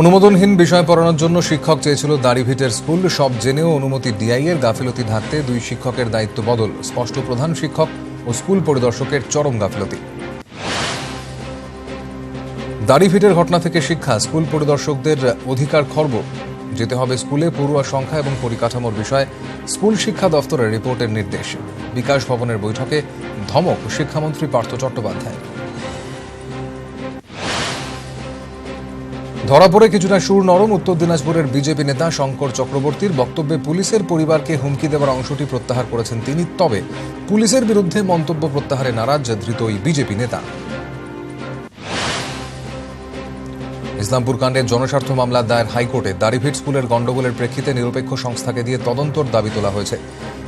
অনুমোদনহীন বিষয় পড়ানোর জন্য শিক্ষক চেয়েছিল দাড়িভিটের স্কুল। সব জেনেও অনুমতি ডিআই এর গাফিলতি ঢাকতে দুই শিক্ষকের দায়িত্ব বদল। স্পষ্ট প্রধান শিক্ষক ও স্কুল পরিদর্শকের চরম গাফিলতি। দাড়িভিটের ঘটনা থেকে শিক্ষা, স্কুল পরিদর্শকদের অধিকার খর্ব। যেতে হবে স্কুলে পড়ুয়া সংখ্যা এবং পরিকাঠামোর বিষয়ে স্কুল শিক্ষা দফতরের রিপোর্টের নির্দেশ। বিকাশ ভবনের বৈঠকে ধমক শিক্ষামন্ত্রী পার্থ চট্টোপাধ্যায় ধরা পড়ে কিছুটা সুর নরম উত্তর দিনাজপুরের বিজেপি নেতা শঙ্কর চক্রবর্তীর বক্তব্যে পুলিশের পরিবারকে হুমকি দেওয়ার অংশটি প্রত্যাহার করেছেন তিনি। তবে পুলিশের বিরুদ্ধে মন্তব্য প্রত্যাহারে নারাজ ধৃত ওই বিজেপি নেতা। ইসলামপুর কাণ্ডের জনস্বার্থ মামলা দায়ের হাইকোর্টে দাড়িভিট স্কুলের গণ্ডগোলের প্রেক্ষিতে নিরপেক্ষ সংস্থাকে দিয়ে তদন্তর দাবি তোলা হয়েছে।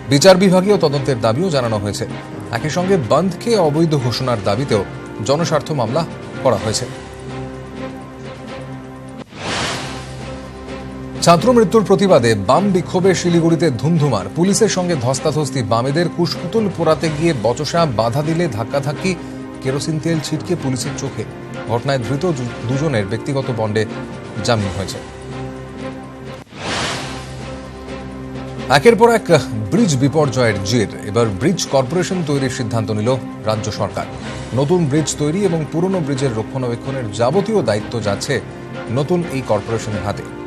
বিচার বিভাগীয় তদন্তের দাবিও জানানো হয়েছে। একই সঙ্গে বন্ধকে অবৈধ ঘোষণার দাবিতেও জনস্বার্থ মামলা করা হয়েছে। ছাত্র মৃত্যুর প্রতিবাদে বাম বিক্ষোভে শিলিগুড়িতে ধুমধুমার। পুলিশের সঙ্গে ধস্তাধস্তি। বামেদের কুশপুতুল পোড়াতে গিয়ে বচসা বাধা দিলে ধাক্কাধাক্কি। কেরোসিন তেল ছিটকে পুলিশের চোখে। ঘটনায় ধৃত দুজনের ব্যক্তিগত বন্ডে জামিন হয়েছে। একের পর এক ব্রিজ বিপর্যয়ের জের। এবার ব্রিজ কর্পোরেশন তৈরির সিদ্ধান্ত নিল রাজ্য সরকার। নতুন ব্রিজ তৈরি এবং পুরনো ব্রিজের রক্ষণাবেক্ষণের যাবতীয় দায়িত্ব যাচ্ছে নতুন এই কর্পোরেশনের হাতে।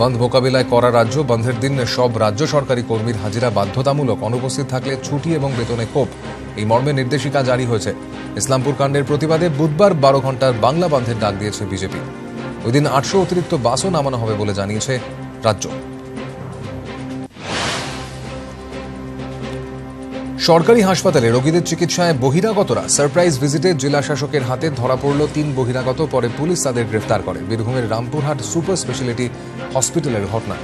বন্ধ মোকাবিলায় করা রাজ্য, বন্ধের দিন সব রাজ্য সরকারি কর্মীর হাজিরা বাধ্যতামূলক অনুপস্থিত থাকলে ছুটি এবং বেতনে ক্ষোভ। এই মর্মে নির্দেশিকা জারি হয়েছে। ইসলামপুর কাণ্ডের প্রতিবাদে বুধবার বারো ঘণ্টার বাংলা বন্ধের ডাক দিয়েছে বিজেপি। ওই দিন আটশো অতিরিক্ত বাসও নামানো হবে বলে জানিয়েছে রাজ্য। সরকারি হাসপাতালে রোগীদের চিকিৎসায় বহিরাগতরা। সারপ্রাইজ ভিজিটে জেলা শাসকের হাতে ধরা পড়ল তিন বহিরাগত, পরে পুলিশ তাদের গ্রেফতার করে। বীরভূমের রামপুরহাট সুপার স্পেশালিটি হসপিটালের ঘটনা।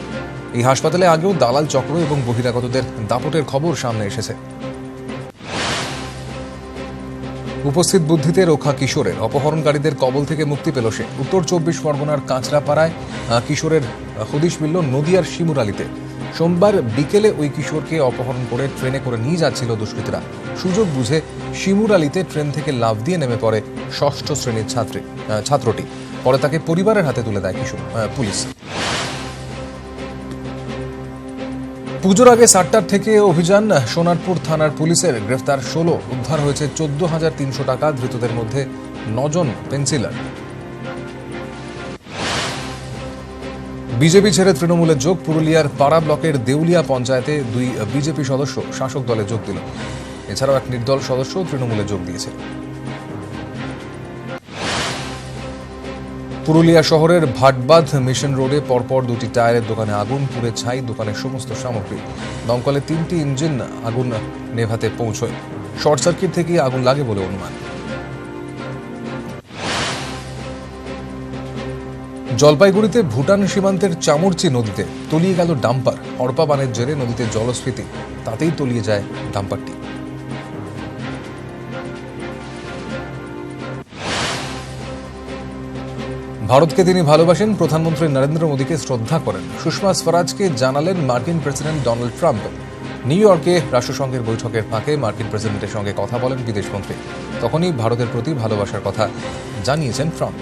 এই হাসপাতালে আগেও দালাল চক্র এবং বহিরাগতদের দাপটের খবর সামনে এসেছে। উপস্থিত বুদ্ধিতে রক্ষা কিশোরের। অপহরণকারীদের কবল থেকে মুক্তি পেল সে। উত্তর চব্বিশ পরগনার কাঁচরাপাড়ায় কিশোরের হদিশ মিলল নদিয়ার শিমুরালিতে সোমবার বিকেলে ওই কিশোরকে অপহরণ করে ট্রেনে করে নিয়ে যাচ্ছিল দুষ্কৃতীরা। সুযোগ বুঝে শিমুর আলীতে ট্রেন থেকে লাফ দিয়ে নেমে পড়ে ষষ্ঠ শ্রেণির ছাত্রী ছাত্রটি। পরে তাকে পরিবারের হাতে তুলে দেয় কিশোর পুলিশ। পুজোর আগে সাতটার থেকে অভিযান, সোনারপুর থানার পুলিশের গ্রেফতার। ষোলো উদ্ধার হয়েছে চোদ্দ হাজার তিনশো টাকা, ধৃতদের মধ্যে নজন পেন্সিলার। বিজেপি ছেড়ে তৃণমূলের যোগ, পুরুলিয়ার পাড়া ব্লকের দেউলিয়া পঞ্চায়েতে দুই বিজেপি সদস্য শাসক দলে যোগ দিল। এছাড়াও এক নির্দল সদস্য তৃণমূলে যোগ দিয়েছে। পুরুলিয়া শহরের ভাটবাঁধ মিশন রোডে পরপর দুটি টায়ারের দোকানে আগুন, পুড়ে ছাই, দোকানের সমস্ত সামগ্রী। দমকলে তিনটি ইঞ্জিন আগুন নেভাতে পৌঁছয়। শর্ট সার্কিট থেকেই আগুন লাগে বলে অনুমান। জলপাইগুড়িতে ভুটান সীমান্তের চামড়চি নদীতে তলিয়ে গেল ডাম্পার। হড়পা বানের জেরে নদীতে জলস্ফীতি, তাতেই তলিয়ে যায় ডাম্পারটি। ভারতকে তিনি ভালোবাসেন, প্রধানমন্ত্রী নরেন্দ্র মোদীকে শ্রদ্ধা করেন। সুষমা স্বরাজকে জানালেন মার্কিন প্রেসিডেন্ট ডোনাল্ড ট্রাম্প। নিউ ইয়র্কে রাষ্ট্রসংঘের বৈঠকের ফাঁকে মার্কিন প্রেসিডেন্টের সঙ্গে কথা বলেন বিদেশমন্ত্রী। তখনই ভারতের প্রতি ভালোবাসার কথা জানিয়েছেন ট্রাম্প।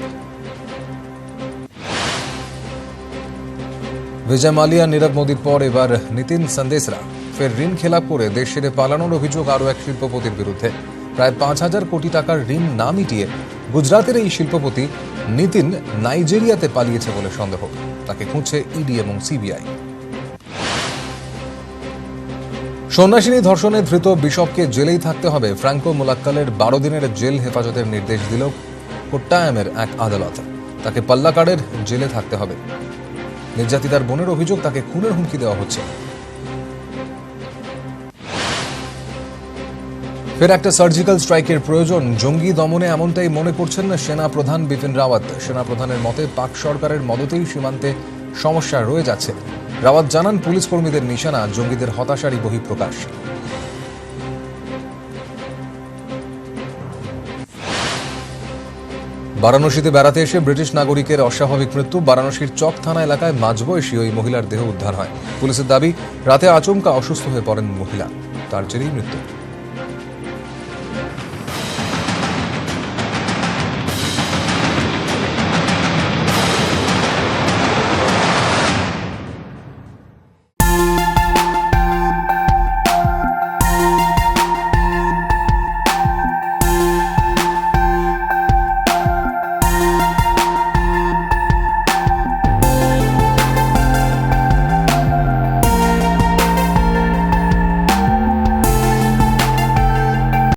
বিজয় মালিয়া নীরব মোদীর পর এবার নীতিন সন্দেশরা ফের ঋণ খেলাপ করে দেশ ছেড়ে পালানোর অভিযোগ আরও এক শিল্পপতির বিরুদ্ধে। প্রায় পাঁচ হাজার কোটি টাকার ঋণ না মিটিয়ে গুজরাতের এই শিল্পপতি নীতিন নাইজেরিয়াতে পালিয়েছে বলে সন্দেহ। তাকে খুঁজছে ইডি এবং সিবিআই। সন্ন্যাসিনী ধর্ষণে ধৃত বিশপকে জেলেই থাকতে হবে। ফ্রাঙ্কো মোলাক্কালের বারো দিনের জেল হেফাজতের নির্দেশ দিল কোট্টায়ামের এক আদালত। তাকে পাল্লাকাড়ের জেলে থাকতে হবে। নির্যাতিতার বোনের অভিযোগ তাকে খুনের হুমকি দেওয়া হচ্ছে। ফের একটা সার্জিক্যাল স্ট্রাইকের প্রয়োজন। জঙ্গি দমনে এমনটাই মনে করছেন না সেনা প্রধান বিপিন রাওয়াত। সেনা প্রধানের মতে, পাক সরকারের মদতেই সীমান্তে সমস্যা রয়ে যাচ্ছে। রাওয়াত জানান, পুলিশ কর্মীদের নিশানা, জঙ্গিদের হতাশারই বহিঃপ্রকাশ। বারাণসীতে বেড়াতে এসে ব্রিটিশ নাগরিকের অস্বাভাবিক মৃত্যু। বারাণসীর চক থানা এলাকায় মাঝবয়সী ওই মহিলার দেহ উদ্ধার হয়। পুলিশের দাবি, রাতে আচমকা অসুস্থ হয়ে পড়েন মহিলা। তার জেরেই মৃত্যু।